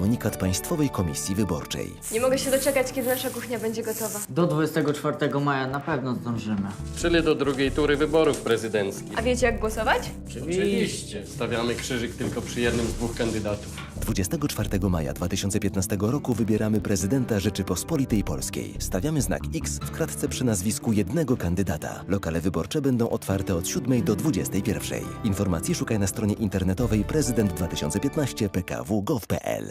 komunikat Państwowej Komisji Wyborczej. Nie mogę się doczekać, kiedy nasza kuchnia będzie gotowa. Do 24 maja na pewno zdążymy. Czyli do drugiej tury wyborów prezydenckich. A wiecie, jak głosować? Oczywiście. Stawiamy krzyżyk tylko przy jednym z dwóch kandydatów. 24 maja 2015 roku wybieramy prezydenta Rzeczypospolitej Polskiej. Stawiamy znak X w kratce przy nazwisku jednego kandydata. Lokale wyborcze będą otwarte od 7 do 21. Informacji szukaj na stronie internetowej prezydent2015 pkw.gov.pl.